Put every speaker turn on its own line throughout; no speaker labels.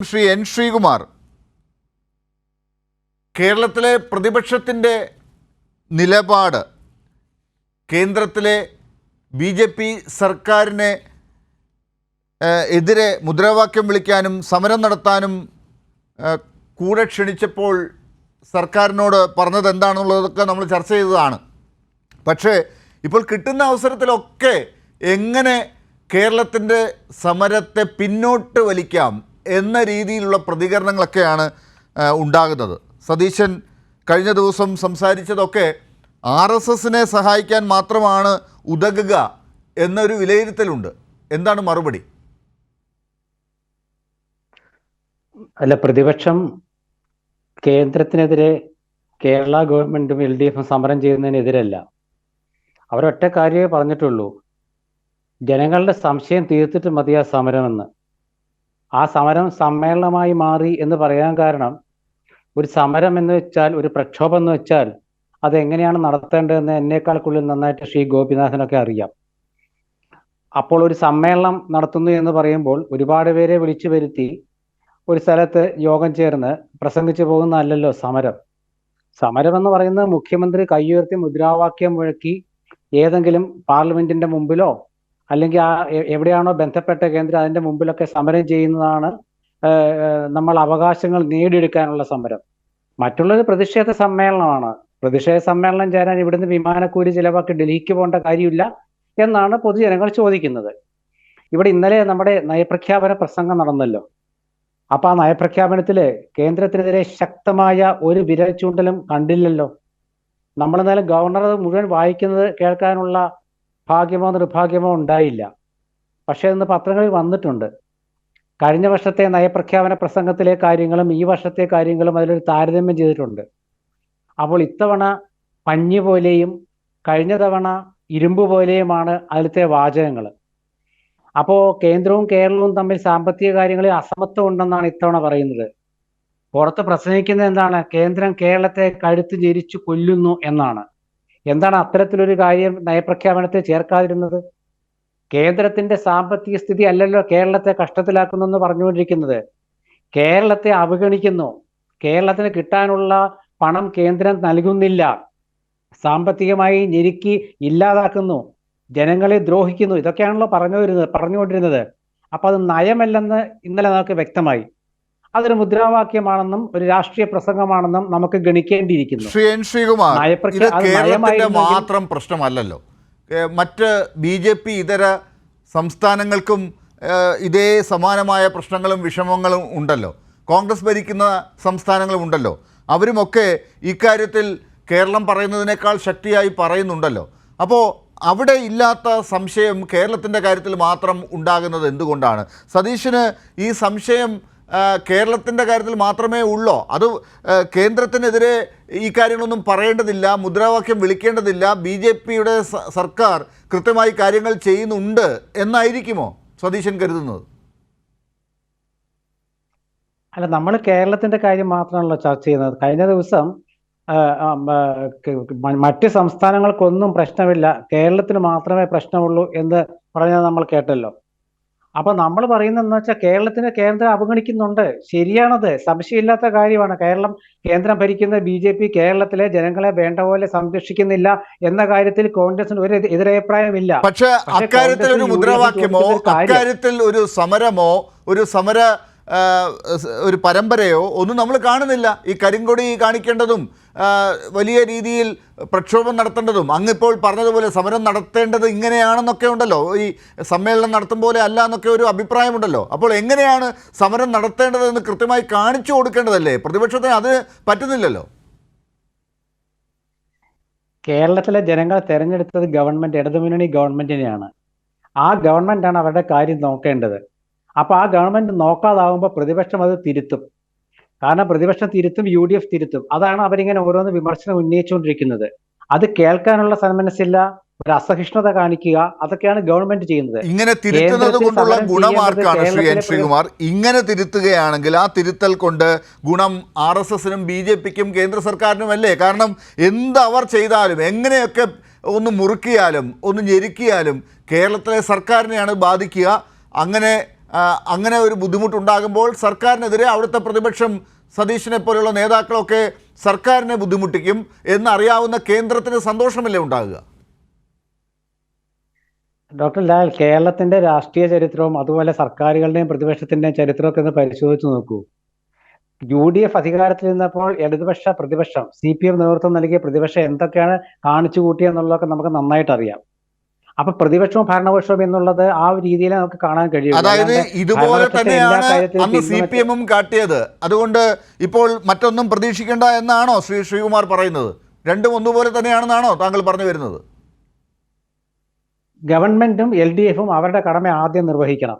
Shri N Sreekumar കേരളത്തിലെ പ്രതിപക്ഷത്തിന്റെ നിലപാട് കേന്ദ്രത്തിലെ ബി ജെ പി സർക്കാരിനെ എതിരെ മുദ്രാവാക്യം വിളിക്കാനും സമരം നടത്താനും കൂടെ ക്ഷണിച്ചപ്പോൾ സർക്കാരിനോട് പറഞ്ഞത് എന്താണെന്നുള്ളതൊക്കെ നമ്മൾ ചർച്ച ചെയ്തതാണ്. പക്ഷേ ഇപ്പോൾ കിട്ടുന്ന അവസരത്തിലൊക്കെ എങ്ങനെ കേരളത്തിന്റെ സമരത്തെ പിന്നോട്ട് വലിക്കാം എന്ന രീതിയിലുള്ള പ്രതികരണങ്ങളൊക്കെയാണ് ഉണ്ടാകുന്നത്. സതീശൻ കഴിഞ്ഞ ദിവസം സംസാരിച്ചതൊക്കെ ആർ എസ് എസിനെ സഹായിക്കാൻ മാത്രമാണ് ഉതകുക എന്നൊരു വിലയിരുത്തലുണ്ട്. എന്താണ് മറുപടി?
അല്ല പ്രതിപക്ഷം കേന്ദ്രത്തിനെതിരെ കേരള ഗവൺമെന്റും എൽ ഡി എഫും സമരം ചെയ്യുന്നതിനെതിരല്ല. അവരൊറ്റ കാര്യമേ പറഞ്ഞിട്ടുള്ളൂ. ജനങ്ങളുടെ സംശയം തീർത്തിട്ട് മതിയാ സമരമെന്ന്. ആ സമരം സമ്മേളനമായി മാറി എന്ന് പറയാൻ കാരണം ഒരു സമരം എന്ന് വെച്ചാൽ ഒരു പ്രക്ഷോഭം എന്ന് വെച്ചാൽ അത് എങ്ങനെയാണ് നടത്തേണ്ടതെന്ന് എന്നേക്കാൾക്കുള്ളിൽ നന്നായിട്ട് ശ്രീ ഗോപിനാഥനൊക്കെ അറിയാം. അപ്പോൾ ഒരു സമ്മേളനം നടത്തുന്നു എന്ന് പറയുമ്പോൾ ഒരുപാട് പേരെ വിളിച്ചു വരുത്തി ഒരു സ്ഥലത്ത് യോഗം ചേർന്ന് പ്രസംഗിച്ചു പോകുന്നതല്ലല്ലോ സമരം. സമരം എന്ന് പറയുന്നത് മുഖ്യമന്ത്രി കൈയുയർത്തി മുദ്രാവാക്യം മുഴക്കി ഏതെങ്കിലും പാർലമെന്റിന്റെ മുമ്പിലോ അല്ലെങ്കിൽ ആ എവിടെയാണോ ബന്ധപ്പെട്ട കേന്ദ്രം അതിന്റെ മുമ്പിലൊക്കെ സമരം ചെയ്യുന്നതാണ് നമ്മൾ അവകാശങ്ങൾ നേടിയെടുക്കാനുള്ള സമരം. മറ്റുള്ളത് പ്രതിഷേധ സമ്മേളനമാണ്. പ്രതിഷേധ സമ്മേളനം ചേരാൻ ഇവിടുന്ന് വിമാനക്കൂലി ചിലവാക്കി ഡൽഹിക്ക് പോകേണ്ട കാര്യമില്ല എന്നാണ് പൊതുജനങ്ങൾ ചോദിക്കുന്നത്. ഇവിടെ ഇന്നലെ നമ്മുടെ നയപ്രഖ്യാപന പ്രസംഗം നടന്നല്ലോ. അപ്പൊ ആ നയപ്രഖ്യാപനത്തിൽ കേന്ദ്രത്തിനെതിരെ ശക്തമായ ഒരു വിരൽ ചൂണ്ടലും കണ്ടില്ലല്ലോ. നമ്മൾ എന്നാലും ഗവർണർ മുഴുവൻ വായിക്കുന്നത് കേൾക്കാനുള്ള ഭാഗ്യമോ നിർഭാഗ്യമോ ഉണ്ടായില്ല. പക്ഷേ ഇന്ന് പത്രങ്ങളിൽ വന്നിട്ടുണ്ട്. കഴിഞ്ഞ വർഷത്തെ നയപ്രഖ്യാപന പ്രസംഗത്തിലെ കാര്യങ്ങളും ഈ വർഷത്തെ കാര്യങ്ങളും അതിലൊരു താരതമ്യം ചെയ്തിട്ടുണ്ട്. അപ്പോൾ ഇത്തവണ പഞ്ഞി പോലെയും കഴിഞ്ഞ തവണ ഇരുമ്പ് പോലെയുമാണ് അതിലത്തെ വാചകങ്ങൾ. അപ്പോൾ കേന്ദ്രവും കേരളവും തമ്മിൽ സാമ്പത്തിക കാര്യങ്ങളിൽ അസമത്വം ഉണ്ടെന്നാണ് ഇത്തവണ പറയുന്നത്. പുറത്ത് പ്രസംഗിക്കുന്നത് എന്താണ്? കേന്ദ്രം കേരളത്തെ കഴുത്ത് ഞെരിച്ചു കൊല്ലുന്നു എന്നാണ്. എന്താണ് അത്തരത്തിലൊരു കാര്യം നയപ്രഖ്യാപനത്തിൽ ചേർക്കാതിരുന്നത്? കേന്ദ്രത്തിന്റെ സാമ്പത്തിക സ്ഥിതി അല്ലല്ലോ കേരളത്തെ കഷ്ടത്തിലാക്കുന്നെന്ന് പറഞ്ഞുകൊണ്ടിരിക്കുന്നത്. കേരളത്തെ അവഗണിക്കുന്നു. കേരളത്തിന് കിട്ടാനുള്ള പണം കേന്ദ്രം നൽകുന്നില്ല. സാമ്പത്തികമായി ഞെരുക്കി ഇല്ലാതാക്കുന്നു. ജനങ്ങളെ ദ്രോഹിക്കുന്നു. ഇതൊക്കെയാണല്ലോ പറഞ്ഞു വരുന്നത് പറഞ്ഞുകൊണ്ടിരുന്നത്. അപ്പൊ അത് നയമല്ലെന്ന് ഇന്നലെ നമുക്ക് വ്യക്തമായി. അതൊരു മുദ്രാവാക്യമാണെന്നും ഒരു രാഷ്ട്രീയ പ്രസംഗമാണെന്നും നമുക്ക് ഗണിക്കേണ്ടിയിരിക്കുന്നു.
ശ്രീ എൻ ശ്രീകുമാർ കേരളത്തിന്റെ മാത്രം പ്രശ്നമല്ലല്ലോ. മറ്റ് ബി ജെ പി ഇതര സംസ്ഥാനങ്ങൾക്കും ഇതേ സമാനമായ പ്രശ്നങ്ങളും വിഷമങ്ങളും ഉണ്ടല്ലോ. കോൺഗ്രസ് ഭരിക്കുന്ന സംസ്ഥാനങ്ങളും ഉണ്ടല്ലോ. അവരുമൊക്കെ ഇക്കാര്യത്തിൽ കേരളം പറയുന്നതിനേക്കാൾ ശക്തിയായി പറയുന്നുണ്ടല്ലോ. അപ്പോൾ അവിടെ ഇല്ലാത്ത സംശയം കേരളത്തിന്റെ കാര്യത്തിൽ മാത്രം ഉണ്ടാകുന്നത് എന്തുകൊണ്ടാണ്? സതീഷിന് ഈ സംശയം കേരളത്തിന്റെ കാര്യത്തിൽ മാത്രമേ ഉള്ളോ? അത് കേന്ദ്രത്തിനെതിരെ ഈ കാര്യങ്ങളൊന്നും പറയേണ്ടതില്ല മുദ്രാവാക്യം വിളിക്കേണ്ടതില്ല ബി ജെ പിയുടെ സർക്കാർ കൃത്യമായി കാര്യങ്ങൾ ചെയ്യുന്നുണ്ട് എന്നായിരിക്കുമോ സതീശൻ കരുതുന്നത്?
അല്ല നമ്മൾ കേരളത്തിന്റെ കാര്യം മാത്രമാണല്ലോ ചർച്ച ചെയ്യുന്നത്. കഴിഞ്ഞ ദിവസം മറ്റ് സംസ്ഥാനങ്ങൾക്കൊന്നും പ്രശ്നമില്ല. കേരളത്തിന് മാത്രമേ പ്രശ്നമുള്ളൂ എന്ന് പറഞ്ഞത് നമ്മൾ കേട്ടല്ലോ. അപ്പൊ നമ്മൾ പറയുന്നതെന്ന് വെച്ചാൽ കേരളത്തിന് കേന്ദ്രം അവഗണിക്കുന്നുണ്ട്. ശരിയാണത്. സംശയമില്ലാത്ത കാര്യമാണ്. കേരളം കേന്ദ്രം ഭരിക്കുന്ന ബി ജെ പി കേരളത്തിലെ ജനങ്ങളെ വേണ്ട പോലെ സംരക്ഷിക്കുന്നില്ല എന്ന കാര്യത്തിൽ കോൺഗ്രസിന് ഒരു എതി- എതിരഭിപ്രായമില്ല
പക്ഷേ അക്കാര്യത്തിൽ ഒരു മുദ്രാവാക്യമോ അക്കാര്യത്തിൽ ഒരു സമരമോ ഒരു സമര ഒരു പരമ്പരയോ ഒന്നും നമ്മൾ കാണുന്നില്ല. ഈ കരിങ്കൊടി കാണിക്കേണ്ടതും വലിയ രീതിയിൽ പ്രക്ഷോഭം നടത്തേണ്ടതും അങ്ങിപ്പോൾ പറഞ്ഞതുപോലെ സമരം നടത്തേണ്ടത് ഇങ്ങനെയാണെന്നൊക്കെ ഉണ്ടല്ലോ. ഈ സമ്മേളനം നടത്തും പോലെ അല്ല എന്നൊക്കെ ഒരു അഭിപ്രായമുണ്ടല്ലോ. അപ്പോൾ എങ്ങനെയാണ് സമരം നടത്തേണ്ടതെന്ന് കൃത്യമായി കാണിച്ചു കൊടുക്കേണ്ടതല്ലേ? പ്രതിപക്ഷത്തിന് അത് പറ്റുന്നില്ലല്ലോ.
കേരളത്തിലെ ജനങ്ങൾ തെരഞ്ഞെടുത്തത് ഗവൺമെന്റ് ഇടതുമുന്നണി ഗവൺമെന്റിനെയാണ്. ആ ഗവൺമെന്റാണ് അവരുടെ കാര്യം നോക്കേണ്ടത്. അപ്പൊ ആ ഗവൺമെന്റ് നോക്കാതാവുമ്പോൾ പ്രതിപക്ഷം അത് തിരുത്തും. കാരണം പ്രതിപക്ഷം തിരുത്തും യു ഡി എഫ് തിരുത്തും. അതാണ് അവരിങ്ങനെ ഓരോന്ന് വിമർശനം ഉന്നയിച്ചുകൊണ്ടിരിക്കുന്നത്. അത് കേൾക്കാനുള്ള സന്മനസ്സില്ല ഒരു അസഹിഷ്ണുത കാണിക്കുക അതൊക്കെയാണ് ഗവൺമെന്റ് ചെയ്യുന്നത്.
ഇങ്ങനെ തിരുത്തുന്നത് കൊണ്ടുള്ള ഗുണമാർക്കാണ് ശ്രീ എൻ ശ്രീകുമാർ. ഇങ്ങനെ തിരുത്തുകയാണെങ്കിൽ ആ തിരുത്തൽ കൊണ്ട് ഗുണം ആർ എസ് എസിനും ബി ജെ പിക്കും കേന്ദ്ര സർക്കാരിനും അല്ലേ കാരണം എന്ത് അവർ ചെയ്താലും എങ്ങനെയൊക്കെ ഒന്ന് മുറുക്കിയാലും ഒന്ന് ഞെരുക്കിയാലും കേരളത്തിലെ സർക്കാരിനെയാണ് ബാധിക്കുക. അങ്ങനെ അങ്ങനെ ഒരു ബുദ്ധിമുട്ടുണ്ടാകുമ്പോൾ സർക്കാരിനെതിരെ അവിടുത്തെ പ്രതിപക്ഷം സതീശിനെ പോലെയുള്ള നേതാക്കളൊക്കെ സർക്കാരിനെ ബുദ്ധിമുട്ടിക്കും എന്നറിയാവുന്ന കേന്ദ്രത്തിന് സന്തോഷമല്ലേ ഉണ്ടാകുക?
ഡോക്ടർ ലാൽ കേരളത്തിന്റെ രാഷ്ട്രീയ ചരിത്രവും അതുപോലെ സർക്കാരുകളുടെയും പ്രതിപക്ഷത്തിന്റെയും ചരിത്രമൊക്കെ ഒന്ന് പരിശോധിച്ചു നോക്കൂ. യു ഡി എഫ് അധികാരത്തിൽ നിന്നപ്പോൾ ഇടതുപക്ഷ പ്രതിപക്ഷം സി പി എം നേതൃത്വം നൽകിയ പ്രതിപക്ഷം എന്തൊക്കെയാണ് കാണിച്ചു കൂട്ടിയെന്നുള്ളതൊക്കെ നമുക്ക് നന്നായിട്ട് അറിയാം അപ്പൊ പ്രതിപക്ഷവും ഭരണപക്ഷവും എന്നുള്ളത് ആ രീതിയിൽ നമുക്ക് കാണാൻ കഴിയും
അതായത് ഇതുപോലെ തന്നെയാണ് അന്ന് സി പി എമ്മും കാട്ടിയത്. അതുകൊണ്ട് ഇപ്പോൾ മറ്റൊന്നും പ്രതീക്ഷിക്കേണ്ട എന്നാണോ ശ്രീ ശ്രീകുമാർ പറയുന്നത്? രണ്ടും ഒന്നുപോലെ തന്നെയാണെന്നാണോ താങ്കൾ പറഞ്ഞു വരുന്നത്?
ഗവൺമെന്റും എൽ ഡി എഫും അവരുടെ കടമ ആദ്യം നിർവഹിക്കണം.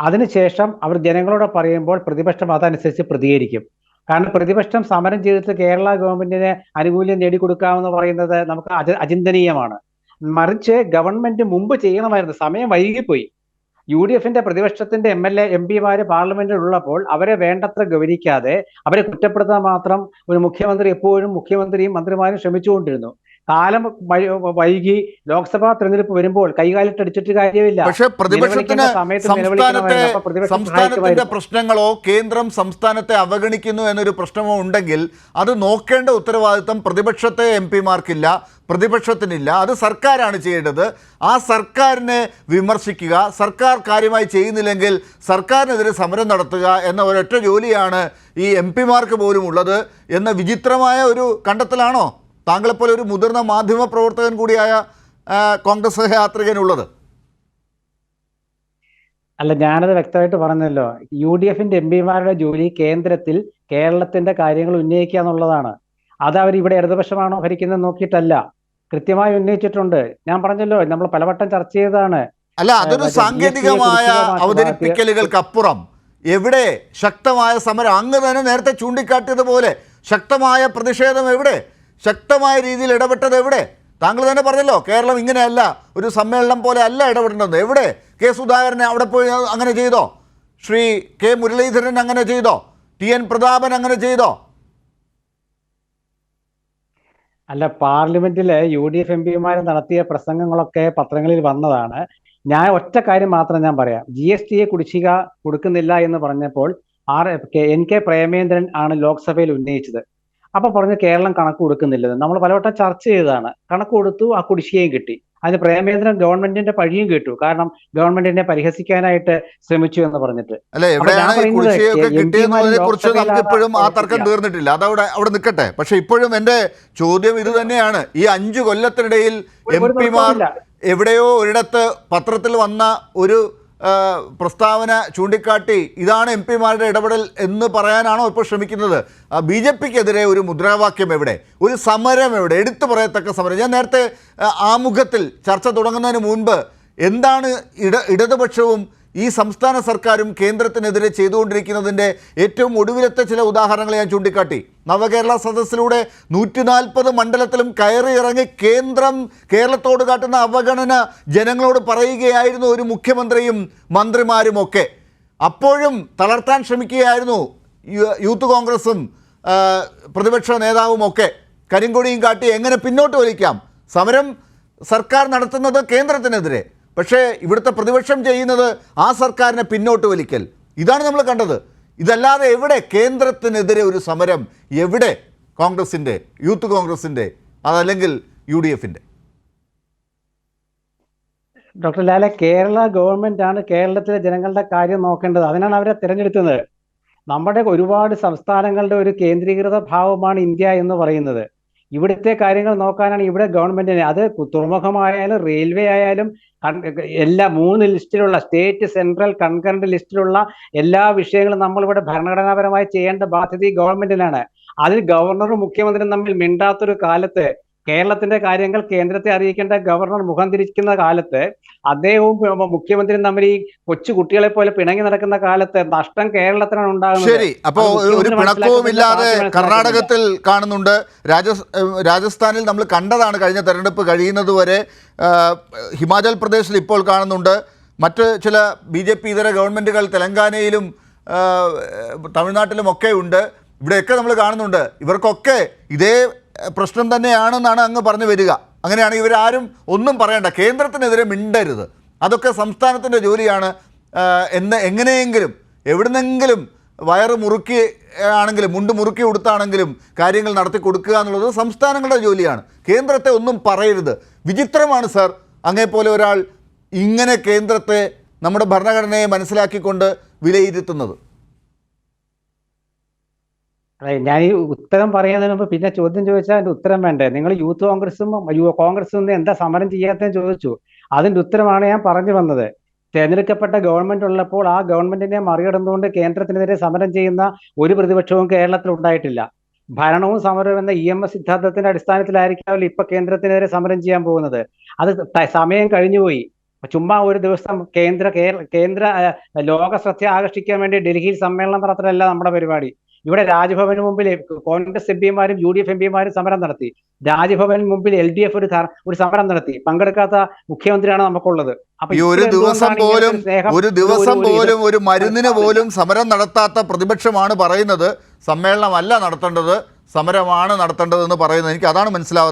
അതിനുശേഷം അവർ ജനങ്ങളോട് പറയുമ്പോൾ പ്രതിപക്ഷം അതനുസരിച്ച് പ്രതികരിക്കും. കാരണം പ്രതിപക്ഷം സമരം ചെയ്തിട്ട് കേരള ഗവൺമെന്റിന് ആനുകൂല്യം നേടിക്കൊടുക്കാമെന്ന് പറയുന്നത് നമുക്ക് അച അചിന്തനീയമാണ്. മറിച്ച് ഗവൺമെന്റ് മുമ്പ് ചെയ്യണമായിരുന്നു. സമയം വൈകിപ്പോയി. യു ഡി എഫിന്റെ പ്രതിപക്ഷത്തിന്റെ എം എൽ എ എം പിമാര് പാർലമെന്റിൽ ഉള്ളപ്പോൾ അവരെ വേണ്ടത്ര ഗൗരിക്കാതെ അവരെ കുറ്റപ്പെടുത്താൻ മാത്രം ഒരു മുഖ്യമന്ത്രി എപ്പോഴും മുഖ്യമന്ത്രിയും മന്ത്രിമാരും ശ്രമിച്ചുകൊണ്ടിരുന്നു. കാലം വൈകി ലോക്സഭാ തെരഞ്ഞെടുപ്പ് വരുമ്പോൾ കൈകാലിട്ടടിച്ചിട്ട് കാര്യമില്ല.
പക്ഷേ പ്രതിപക്ഷത്തിന് സംസ്ഥാനത്തെ സംസ്ഥാനത്തിന്റെ പ്രശ്നങ്ങളോ കേന്ദ്രം സംസ്ഥാനത്തെ അവഗണിക്കുന്നു എന്നൊരു പ്രശ്നമോ ഉണ്ടെങ്കിൽ അത് നോക്കേണ്ട ഉത്തരവാദിത്തം പ്രതിപക്ഷത്തെ എം പിമാർക്കില്ല പ്രതിപക്ഷത്തിനില്ല. അത് സർക്കാരാണ് ചെയ്യേണ്ടത്. ആ സർക്കാരിനെ വിമർശിക്കുക സർക്കാർ കാര്യമായി ചെയ്യുന്നില്ലെങ്കിൽ സർക്കാരിനെതിരെ സമരം നടത്തുക എന്ന ഒരൊറ്റ ജോലിയാണ് ഈ എം പിമാർക്ക് പോലും ഉള്ളത് എന്ന വിചിത്രമായ ഒരു കണ്ടെത്തലാണോ? താങ്കളെപ്പോലെ ഒരു മുതിർന്ന മാധ്യമ പ്രവർത്തകൻ കൂടിയായ കോൺഗ്രസ് യാത്രികനുള്ളത്?
അല്ല ഞാനത് വ്യക്തമായിട്ട് പറഞ്ഞല്ലോ. യു ഡി എഫിന്റെ എം പിമാരുടെ ജോലി കേന്ദ്രത്തിൽ കേരളത്തിന്റെ കാര്യങ്ങൾ ഉന്നയിക്കുക എന്നുള്ളതാണ്. അത് അവർ ഇവിടെ ഇടതുപക്ഷമാണോ ഭരിക്കുന്നത് നോക്കിയിട്ടല്ല. കൃത്യമായി ഉന്നയിച്ചിട്ടുണ്ട്. ഞാൻ പറഞ്ഞല്ലോ നമ്മൾ പലവട്ടം ചർച്ച ചെയ്തതാണ്.
അല്ല അതൊരു സാങ്കേതികമായ അവതരിപ്പിക്കലുകൾക്കപ്പുറം എവിടെ ശക്തമായ സമരം അങ്ങ് തന്നെ നേരത്തെ ചൂണ്ടിക്കാട്ടിയതുപോലെ ശക്തമായ പ്രതിഷേധം എവിടെ? ശക്തമായ രീതിയിൽ ഇടപെട്ടത് എവിടെ? താങ്കൾ തന്നെ പറഞ്ഞല്ലോ കേരളം ഇങ്ങനെയല്ല ഒരു സമ്മേളനം പോലെ അല്ല ഇടപെടേണ്ടത്. എവിടെ? കെ സുധാകരനെ അവിടെ പോയി അങ്ങനെ ചെയ്തോ? ശ്രീ കെ മുരളീധരൻ അങ്ങനെ ചെയ്തോ? ടി എൻ പ്രതാപൻ അങ്ങനെ ചെയ്തോ?
അല്ല പാർലമെന്റിലെ യു ഡി എഫ് എം പിമാർ നടത്തിയ പ്രസംഗങ്ങളൊക്കെ പത്രങ്ങളിൽ വന്നതാണ്. ഞാൻ ഒറ്റ കാര്യം മാത്രം ഞാൻ പറയാം. ജി എസ് ടിയെ കുടിശ്ശിക കൊടുക്കുന്നില്ല എന്ന് പറഞ്ഞപ്പോൾ ആർ എൻ കെ പ്രേമേന്ദ്രൻ ആണ് ലോക്സഭയിൽ ഉന്നയിച്ചത്. അപ്പൊ പറഞ്ഞു കേരളം കണക്ക് കൊടുക്കുന്നില്ലെന്ന് നമ്മൾ പലവട്ടം ചർച്ച ചെയ്തതാണ്. കണക്ക് കൊടുത്തു ആ കുടിശ്ശികയും കിട്ടി. അതിന് പ്രേമേന്ദ്രൻ ഗവൺമെന്റിന്റെ പഴിയും കേട്ടു. കാരണം ഗവൺമെന്റിനെ പരിഹസിക്കാനായിട്ട് ശ്രമിച്ചു എന്ന് പറഞ്ഞിട്ട്.
ഇപ്പോഴും ആ തർക്കം തീർന്നിട്ടില്ല. അതവിടെ അവിടെ നിൽക്കട്ടെ. പക്ഷെ ഇപ്പോഴും എന്റെ ചോദ്യം ഇത് തന്നെയാണ്. ഈ അഞ്ചു കൊല്ലത്തിനിടയിൽ എം പിമാർ എവിടെയോ ഒരിടത്ത് പത്രത്തിൽ വന്ന ഒരു പ്രസ്താവന ചൂണ്ടിക്കാട്ടി ഇതാണ് എം പിമാരുടെ ഇടപെടൽ എന്ന് പറയാനാണോ ഇപ്പോൾ ശ്രമിക്കുന്നത്? ബി ജെ പിക്കെതിരെ ഒരു മുദ്രാവാക്യം എവിടെ? ഒരു സമരം എവിടെ? എടുത്തു പറയത്തക്ക സമരം. ഞാൻ നേരത്തെ ആമുഖത്തിൽ ചർച്ച തുടങ്ങുന്നതിന് മുൻപ് എന്താണ് ഇട ഇടതുപക്ഷവും ഈ സംസ്ഥാന സർക്കാരും കേന്ദ്രത്തിനെതിരെ ചെയ്തുകൊണ്ടിരിക്കുന്നതിന്റെ ഏറ്റവും ഒടുവിലത്തെ ചില ഉദാഹരണങ്ങൾ ഞാൻ ചൂണ്ടിക്കാട്ടി. നവകേരള സദസ്സിലൂടെ നൂറ്റി നാൽപ്പത് മണ്ഡലത്തിലും കയറി ഇറങ്ങി കേന്ദ്രം കേരളത്തോട് കാട്ടുന്ന അവഗണന ജനങ്ങളോട് പറയുകയായിരുന്നു ഒരു മുഖ്യമന്ത്രിയും മന്ത്രിമാരുമൊക്കെ. അപ്പോഴും തളർത്താൻ ശ്രമിക്കുകയായിരുന്നു യൂത്ത് കോൺഗ്രസും പ്രതിപക്ഷ നേതാവും ഒക്കെ കരിങ്കൊടിയും കാട്ടി എങ്ങനെ പിന്നോട്ട് വലിക്കാം? സമരം സർക്കാർ നടത്തുന്നത് കേന്ദ്രത്തിനെതിരെ. പക്ഷേ ഇവിടുത്തെ പ്രതിപക്ഷം ചെയ്യുന്നത് ആ സർക്കാരിനെ പിന്നോട്ട് വലിക്കൽ. ഇതാണ് നമ്മൾ കണ്ടത്. ഇതല്ലാതെ എവിടെ കേന്ദ്രത്തിനെതിരെ ഒരു സമരം? എവിടെ? കോൺഗ്രസിന്റെ യൂത്ത് കോൺഗ്രസിന്റെ അതല്ലെങ്കിൽ യു ഡി എഫിന്റെ
ഡോക്ടർ ലാല കേരള ഗവൺമെന്റ് ആണ് കേരളത്തിലെ ജനങ്ങളുടെ കാര്യം നോക്കേണ്ടത്. അതിനാണ് അവരെ തിരഞ്ഞെടുത്തത് നമ്മുടെ ഒരുപാട് സംസ്ഥാനങ്ങളുടെ ഒരു കേന്ദ്രീകൃത ഭാവമാണ് ഇന്ത്യ എന്ന് പറയുന്നത്. ഇവിടുത്തെ കാര്യങ്ങൾ നോക്കാനാണ് ഇവിടെ ഗവൺമെന്റിന് അത് തുറമുഖമായാലും റെയിൽവേ ആയാലും എല്ലാ മൂന്ന് ലിസ്റ്റിലുള്ള സ്റ്റേറ്റ് സെൻട്രൽ കൺകറന്റ് ലിസ്റ്റിലുള്ള എല്ലാ വിഷയങ്ങളും നമ്മൾ ഇവിടെ ഭരണഘടനാപരമായി ചെയ്യേണ്ട ബാധ്യത ഈ ഗവൺമെന്റിനാണ് അതിൽ ഗവർണറും മുഖ്യമന്ത്രിയും തമ്മിൽ മിണ്ടാത്തൊരു കാലത്ത് കേരളത്തിന്റെ കാര്യങ്ങൾ കേന്ദ്രത്തെ അറിയിക്കേണ്ട ഗവർണർ മുഖം തിരിക്കുന്ന കാലത്ത് അദ്ദേഹവും മുഖ്യമന്ത്രിയും തമ്മിൽ ഈ കൊച്ചു കുട്ടികളെ പോലെ പിണങ്ങി നടക്കുന്ന കാലത്ത് നഷ്ടം കേരളത്തിനാണ് ഉണ്ടാകുന്നത്.
ശരി. അപ്പോൾ ഒരു
പിണക്കവുമില്ലാതെ
പിണക്കവും ഇല്ലാതെ കർണാടകത്തിൽ കാണുന്നുണ്ട്. രാജസ്ഥാനിൽ നമ്മൾ കണ്ടതാണ് കഴിഞ്ഞ തെരഞ്ഞെടുപ്പ് കഴിയുന്നത് വരെ ഹിമാചൽ പ്രദേശിൽ ഇപ്പോൾ കാണുന്നുണ്ട്. മറ്റ് ചില ബി ജെ പി ഇതര ഗവൺമെന്റുകൾ തെലങ്കാനയിലും തമിഴ്നാട്ടിലും ഒക്കെ ഉണ്ട്. ഇവിടെയൊക്കെ നമ്മൾ കാണുന്നുണ്ട്. ഇവർക്കൊക്കെ ഇതേ പ്രശ്നം തന്നെയാണെന്നാണ് അങ്ങ് പറഞ്ഞു വരിക. അങ്ങനെയാണ് ഇവരാരും ഒന്നും പറയണ്ട. കേന്ദ്രത്തിനെതിരെ മിണ്ടരുത്. അതൊക്കെ സംസ്ഥാനത്തിന്റെ ജോലിയാണ്. എന്ന് എങ്ങനെയെങ്കിലും എവിടുന്നെങ്കിലും വയറ് മുറുക്കി ആണെങ്കിലും മുണ്ട് മുറുക്കി കൊടുത്താണെങ്കിലും കാര്യങ്ങൾ നടത്തി കൊടുക്കുക എന്നുള്ളത് സംസ്ഥാനങ്ങളുടെ ജോലിയാണ്. കേന്ദ്രത്തെ ഒന്നും പറയരുത്. വിചിത്രമാണ് സർ. അങ്ങേപ്പോലെ ഒരാൾ ഇങ്ങനെ കേന്ദ്രത്തെ നമ്മുടെ ഭരണഘടനയെ മനസ്സിലാക്കിക്കൊണ്ട് വിലയിരുത്തുന്നത്.
ഞാൻ ഈ ഉത്തരം പറയുന്നതിന് മുമ്പ് പിന്നെ ചോദ്യം ചോദിച്ചാൽ അതിന്റെ ഉത്തരം വേണ്ടേ? നിങ്ങൾ യൂത്ത് കോൺഗ്രസും കോൺഗ്രസും എന്താ സമരം ചെയ്യാത്തതെന്ന് ചോദിച്ചു. അതിന്റെ ഉത്തരമാണ് ഞാൻ പറഞ്ഞു വന്നത്. തെരഞ്ഞെടുക്കപ്പെട്ട ഗവൺമെന്റ് ഉള്ളപ്പോൾ ആ ഗവൺമെന്റിനെ മറികടന്നുകൊണ്ട് കേന്ദ്രത്തിനെതിരെ സമരം ചെയ്യുന്ന ഒരു പ്രതിപക്ഷവും കേരളത്തിൽ ഉണ്ടായിട്ടില്ല. ഭരണവും സമരവും എന്ന ഇ എം എസ് സിദ്ധാന്തത്തിന്റെ അടിസ്ഥാനത്തിലായിരിക്കാമല്ലോ ഇപ്പൊ കേന്ദ്രത്തിനെതിരെ സമരം ചെയ്യാൻ പോകുന്നത്. അത് സമയം കഴിഞ്ഞുപോയി ചുമ്മാ ഒരു ദിവസം കേന്ദ്ര കേന്ദ്ര ലോക ശ്രദ്ധ ആകർഷിക്കാൻ വേണ്ടി ഡൽഹിയിൽ സമ്മേളനം നടത്തലല്ല നമ്മുടെ പരിപാടി. ഇവിടെ രാജ്ഭവന് മുമ്പിൽ കോൺഗ്രസ് എം പിമാരും യു ഡി എഫ് എം പിമാരും സമരം നടത്തി. രാജ്ഭവന് മുമ്പിൽ എൽ ഡി എഫ് ഒരു ഒരു സമരം നടത്തി. പങ്കെടുക്കാത്ത മുഖ്യമന്ത്രിയാണ് നമുക്കുള്ളത്. അപ്പൊ
ഒരു ദിവസം പോലും
ഒരു
ദിവസം? പോലും ഒരു മരുന്നിന് പോലും സമരം നടത്താത്ത പ്രതിപക്ഷമാണ് പറയുന്നത്. സമ്മേളനമല്ല നടത്തേണ്ടത്. സമരമാണ് നടത്തേണ്ടതെന്ന് പറയുന്നത്. എനിക്ക് അതാണ് മനസ്സിലാവുന്നത്.